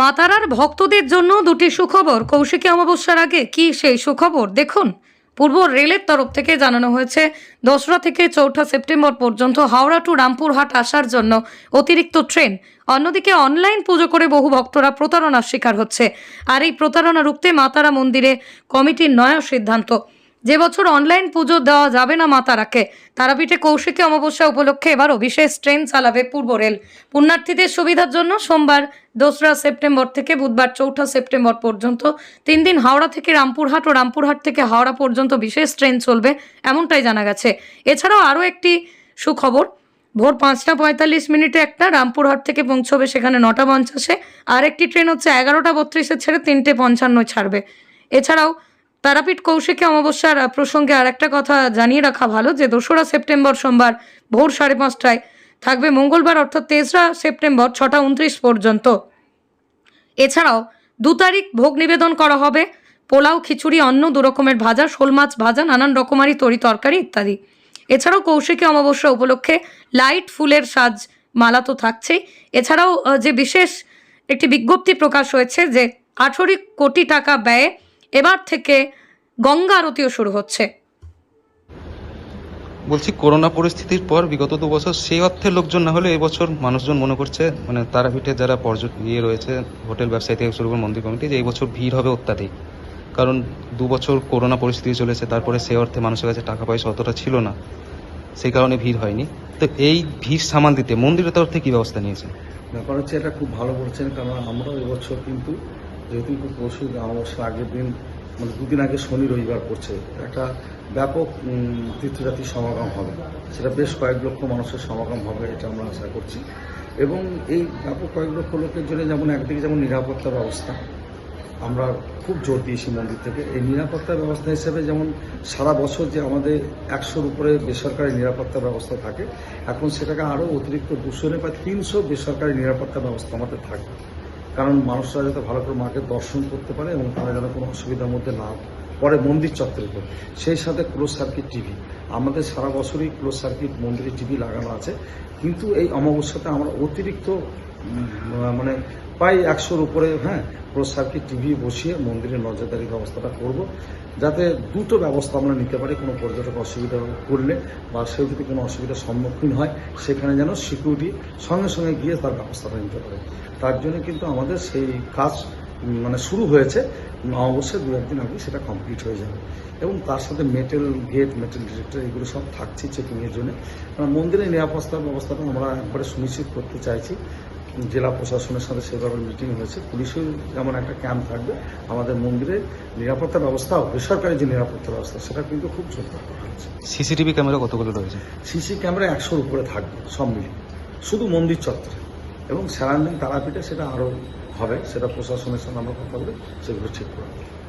মাতারার ভক্তদের জন্য দুটি সুখবর। কৌশিকী অমাবস্যার আগে কি সেই সুখবর? দেখুন। পূর্ব রেলের তরফ থেকে জানানো হয়েছে দোসরা থেকে চৌঠা সেপ্টেম্বর পর্যন্ত হাওড়া টু রামপুরহাট আসার জন্য অতিরিক্ত ট্রেন। অন্যদিকে অনলাইন পুজো করে বহু ভক্তরা প্রতারণার শিকার হচ্ছে। আর এই প্রতারণা রুখতে মাতারা মন্দিরে কমিটির নয়া সিদ্ধান্ত। যে বছর অনলাইন পুজো দেওয়া যাবে না মাতারাকে, তারাপীঠে কৌশিকী অমাবস্যা উপলক্ষে এবারও বিশেষ ট্রেন চালাবে পূর্ব রেল। পুণ্যার্থীদের সুবিধার জন্য সোমবার, দোসরা সেপ্টেম্বর থেকে বুধবার চৌঠা সেপ্টেম্বর পর্যন্ত তিন দিন হাওড়া থেকে রামপুরহাট ও রামপুরহাট থেকে হাওড়া পর্যন্ত বিশেষ ট্রেন চলবে এমনটাই জানা গেছে। এছাড়াও আরও একটি সুখবর, ভোর পাঁচটা পঁয়তাল্লিশ মিনিটে একটা রামপুরহাট থেকে পৌঁছবে সেখানে নটা পঞ্চাশে, আর একটি ট্রেন হচ্ছে এগারোটা বত্রিশে ছেড়ে তিনটে পঞ্চান্ন ছাড়বে। এছাড়াও তারাপীঠ কৌশিকী অমাবস্যার প্রসঙ্গে আর একটা কথা জানিয়ে রাখা ভালো, যে দোসরা সেপ্টেম্বর সোমবার ভোর সাড়ে পাঁচটায় থাকবে মঙ্গলবার, অর্থাৎ তেসরা সেপ্টেম্বর ছটা উনত্রিশ পর্যন্ত। এছাড়াও দু তারিখ ভোগ নিবেদন করা হবে, পোলাও, খিচুড়ি, অন্ন, দু রকমের ভাজা, শোল মাছ ভাজা, নানান রকমারি তরি তরকারি ইত্যাদি। এছাড়াও কৌশিকী অমাবস্যা উপলক্ষে লাইট ফুলের সাজ মালা তো থাকছেই। এছাড়াও যে বিশেষ একটি বিজ্ঞপ্তি প্রকাশ হয়েছে যে আঠেরো কোটি টাকা ব্যয়ে এবার থেকে গঙ্গা আরতিও শুরু হচ্ছে। বলছি করোনা পরিস্থিতির পর বিগত দু বছর সেই অর্থে লোকজন না হলে এবছর মানুষজন মনে করছে মানে তারাপীঠে যারা পর্যটক ইয়ে রয়েছে হোটেল ব্যবসায়ী থেকে শুরু করে মন্দির কমিটি যে এই বছর ভিড় হবে অত্যাধিক। কারণ দু বছর করোনা পরিস্থিতি চলেছে তারপরে সেই অর্থে মানুষের কাছে টাকা পয়সা অতটা ছিল না। সেই কারণে ভিড় হয়নি। তো এই ভিড় সামাল দিতে মন্দিরের তরফ থেকে কী ব্যবস্থা নিয়েছে ব্যাপার হচ্ছে এটা খুব ভালো বলছেন কারণ আমরাও এবছর কিন্তু যেহেতু পরশু অমাবস্যার আগের দিন মানে দুদিন আগে শনি রবিবার পড়ছে। একটা ব্যাপক উম, তীর্থযাত্রী সমাগম হবে। সেটা বেশ কয়েক লক্ষ মানুষের সমাগম হবে এটা আমরা আশা করছি। এবং এই ব্যাপক কয়েক লক্ষ লোকের জন্য যেমন একদিকে যেমন নিরাপত্তা ব্যবস্থা আমরা খুব জোর দিয়েছি মন্দির থেকে। এই নিরাপত্তা ব্যবস্থা হিসেবে যেমন সারা বছর যে আমাদের একশোর উপরে বেসরকারি নিরাপত্তা ব্যবস্থা থাকে এখন সেটাকে আরও অতিরিক্ত দুশো বা তিনশো বেসরকারি নিরাপত্তা ব্যবস্থা আমাদের থাকবে। কারণ মানুষরা যাতে ভালো করে মাকে দর্শন করতে পারে এবং তারা যেন কোনো অসুবিধার মধ্যে না পরে মন্দির চত্বরের করে সেই সাথে ক্লোজ সার্কিট টিভি আমাদের সারা বছরই ক্লোজ সার্কিট মন্দিরে টিভি লাগানো আছে। কিন্তু এই অমাবস্যাতে আমরা অতিরিক্ত মানে প্রায় একশোর উপরে হ্যাঁ সার্কিট টিভি বসিয়ে মন্দিরের নজরদারি ব্যবস্থাটা করব। যাতে দুটো ব্যবস্থা আমরা নিতে পারি, কোনো পর্যটক অসুবিধা করলে বা সেও যদি কোনো অসুবিধার সম্মুখীন হয়, সেখানে যেন সিকিউরিটি সঙ্গে সঙ্গে গিয়ে তার ব্যবস্থাটা নিতে পারে। তার জন্য কিন্তু আমাদের সেই কাজ মানে শুরু হয়েছে। অবশ্যই দু একদিন আগে সেটা কমপ্লিট হয়ে যাবে। এবং তার সাথে মেটেল গেট মেটেল ডিটেক্টর এগুলো সব থাকছে চেকিংয়ের জন্য। কারণ মন্দিরের নিরাপত্তার ব্যবস্থাটা আমরা একবারে সুনিশ্চিত করতে চাইছি। জেলা প্রশাসনের সাথে সেভাবে মিটিং হয়েছে। পুলিশের যেমন একটা ক্যাম্প থাকবে আমাদের মন্দিরে নিরাপত্তা ব্যবস্থা বেসরকারি যে নিরাপত্তা ব্যবস্থা সেটা কিন্তু খুব জোরদার করা হয়েছে। সিসিটিভি ক্যামেরা কতগুলো রয়েছে? সিসি ক্যামেরা একশোর উপরে থাকবে সব মিলিয়ে। শুধু মন্দির চত্বরে। এবং সারাউন্ডিং তারাপীঠে সেটা আরও হবে সেটা প্রশাসনের সঙ্গে আমরা কথা বলে সেগুলো ঠিক করে।